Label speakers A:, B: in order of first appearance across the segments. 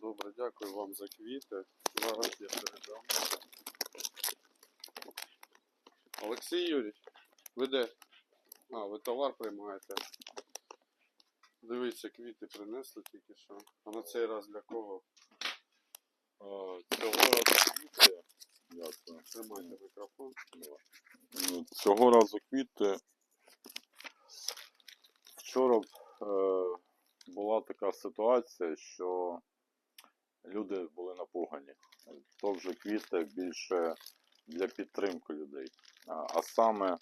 A: Добре, дякую вам за квіти. Зараз я передам. Олексій Юрійович, ви де? А, ви товар приймаєте. Дивіться, квіти принесли тільки що. А на цей раз для кого?
B: Цього разу квіти. Дякую.
A: Тримайте мікрофон.
B: Ну, Цього разу квіти. Вчора е, була така ситуація, що люди були напугані. То вже квіти більше для підтримки людей. А, саме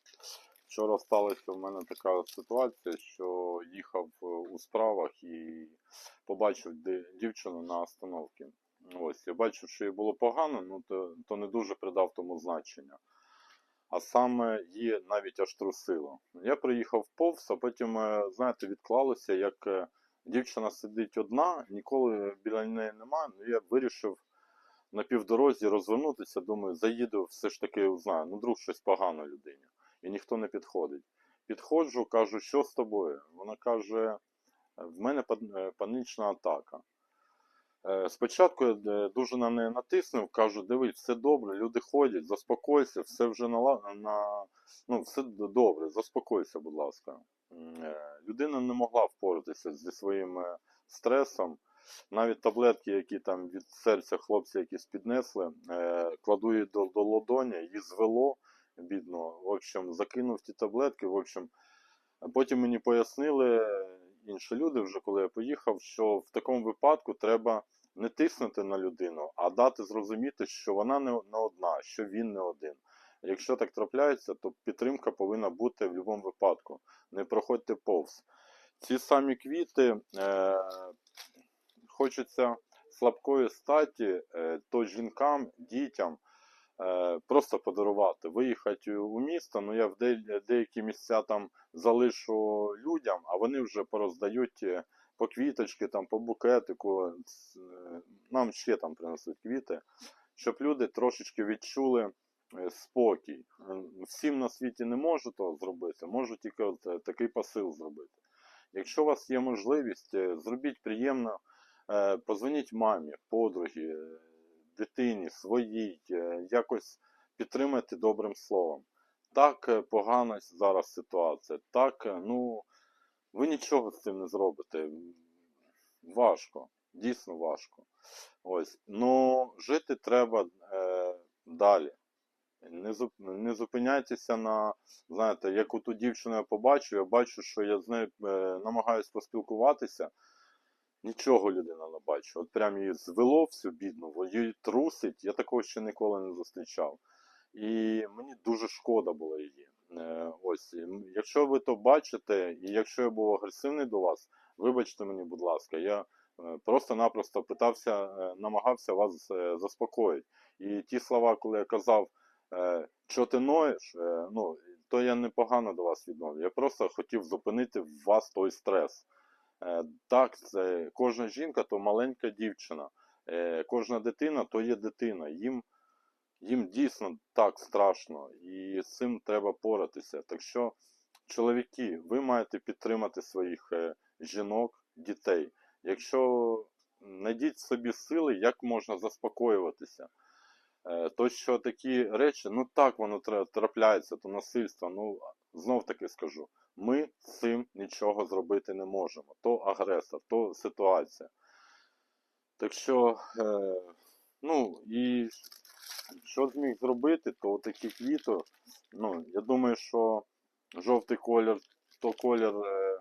B: вчора сталася в мене така ситуація, що їхав е, у справах і побачив дівчину на остановці. Ось, я бачив, що їй було погано, ну то, то не дуже придав тому значення. А саме її навіть аж трусило. Я приїхав повз, а потім, е, знаєте, відклалося, як е, дівчина сидить одна, ніколи біля неї немає. Ну, я вирішив на півдорозі розвернутися, думаю, заїду, все ж таки узнаю. Ну, друг щось погано людині. І ніхто не підходить. Підходжу, кажу, що з тобою? Вона каже, в мене е, панічна атака. Е, Спочатку я е, дуже на неї натиснув, кажу, дивись, все добре, люди ходять, заспокойся, все вже на, на ну, все добре, заспокойся, будь ласка. Е, Людина не могла впоратися зі своїм е, стресом. Навіть таблетки, які там від серця хлопці якісь піднесли, е, кладу її до, до ладоні, її звело, бідно. В общем, закинув ті таблетки. В общем, потім мені пояснили інші люди, вже коли я поїхав, що в такому випадку треба не тиснути на людину, а дати зрозуміти, що вона не одна, що він не один. Якщо так трапляється, то підтримка повинна бути в будь-якому випадку. Не проходьте повз. Ці самі квіти е, хочеться слабкої статі, е, то жінкам, дітям е, просто подарувати, виїхати у місто. Ну я в де- деякі місця там залишу людям, а вони вже пороздають е, по квіточки, там, по букетику. Е, Нам ще там принесуть квіти, щоб люди трошечки відчули спокій. Е, Всім на світі не можу того зробити, можу тільки от е, такий посил зробити. Якщо у вас є можливість, е, зробіть приємно, е, позвоніть мамі, подругі, е, дитині, своїй, е, якось підтримайте добрим словом. Так е, погана зараз ситуація, так, е, ну, ви нічого з цим не зробите. Важко, дійсно важко. Ось. Ну, жити треба е, далі. Не, зуп, не зупиняйтеся на, знаєте, як ту дівчину я побачив, я бачу, що я з нею е, намагаюсь поспілкуватися. Нічого людина не бачу. От прям її звело всю бідну, її трусить. Я такого ще ніколи не зустрічав. І мені дуже шкода було її. Е, ось, якщо ви то бачите, і якщо я був агресивний до вас, вибачте мені, будь ласка, я е, просто-напросто питався, намагався вас заспокоїти. І ті слова, коли я казав, що ти ноєш, е, ну, то я непогано до вас відновлю. Я просто хотів зупинити в вас той стрес. Е, Так, це кожна жінка то маленька дівчина, Е, кожна дитина то є дитина. Їм, їм дійсно так страшно, і з цим треба поратися. Так що, чоловіки, ви маєте підтримати своїх е, жінок, дітей. Якщо знайдіть собі сили, як можна заспокоюватися. Е, То, що такі речі, ну так воно трапляється, то насильство. Ну, знов таки скажу, ми з цим нічого зробити не можемо. То агресор, то ситуація. Так що, е, ну і що зміг зробити, то такі квіти, ну, я думаю, що жовтий колір, то колір е,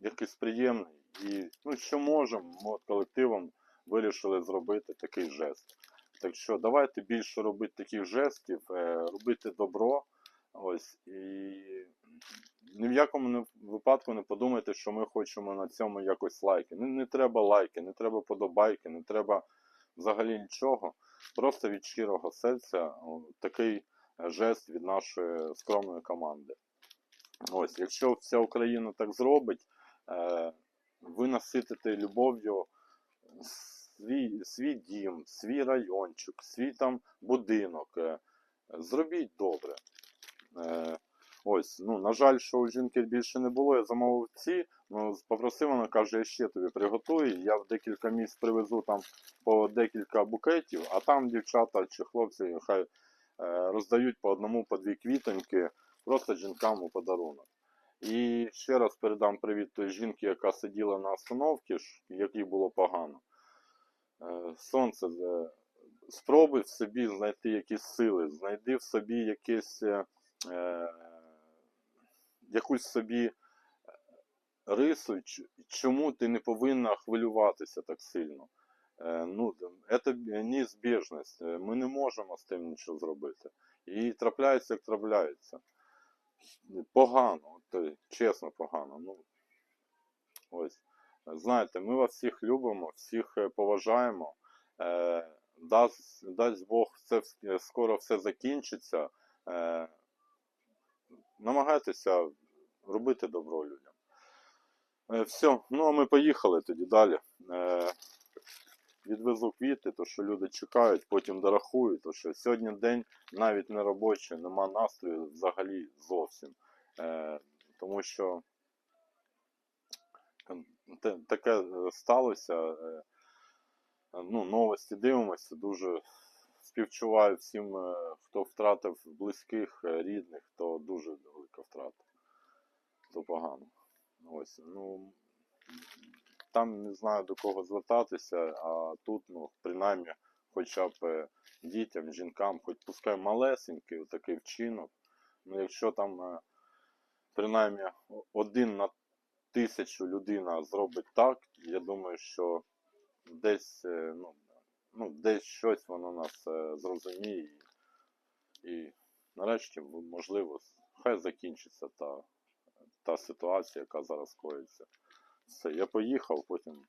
B: якийсь приємний. І ну, що можемо, колективом вирішили зробити такий жест. Так що давайте більше робити таких жестів, е, робити добро. Ось, і ні в якому випадку не подумайте, що ми хочемо на цьому якось лайки. Не, не треба лайки, не треба подобайки, не треба взагалі нічого. Просто від щирого серця такий е, жест від нашої скромної команди. Ось, якщо вся Україна так зробить, е, ви наситите любов'ю свій, свій дім, свій райончик, свій там будинок. Е, зробіть добре. Е, Ось, ну, на жаль, що у жінки більше не було, я замовив ці, ну, попросив, вона каже, я ще тобі приготую, я в декілька місць привезу там по декілька букетів, а там дівчата чи хлопці хай е, роздають по одному, по дві квітоньки, просто жінкам у подарунок. І ще раз передам привіт той жінці, яка сиділа на остановці, якій було погано. Е, Сонце, спробуй в собі знайти якісь сили, знайди в собі якесь, е, е, якусь собі рису, чому ти не повинна хвилюватися так сильно. Ну, це неізбіжність. Ми не можемо з тим нічого зробити. І трапляється, як трапляється. Погано, чесно погано. Ну, ось. Знаєте, ми вас всіх любимо, всіх е, поважаємо. Е, дасть, дасть Бог, це е, скоро все закінчиться. Намагайтеся робити добро людям. Все, ну а ми поїхали тоді далі. Відвезу квіти, то що люди чекають, потім дорахують, то що сьогодні день навіть не робочий, нема настрою взагалі зовсім. Тому що таке е, сталося. Е, ну, новості дивимося, дуже співчуваю всім, е, хто втратив близьких, рідних, то дуже велика втрата. То погано. Ось, ну, там не знаю до кого звертатися, а тут, ну, принаймні, хоча б дітям, жінкам, хоч пускай малесенький такий вчинок. Ну, якщо там принаймні один на тисячу людина зробить так, я думаю, що десь, е, ну, ну, десь щось воно нас е, зрозуміє. І, нарешті, можливо, хай закінчиться та, та ситуація, яка зараз коїться. Все, я поїхав, потім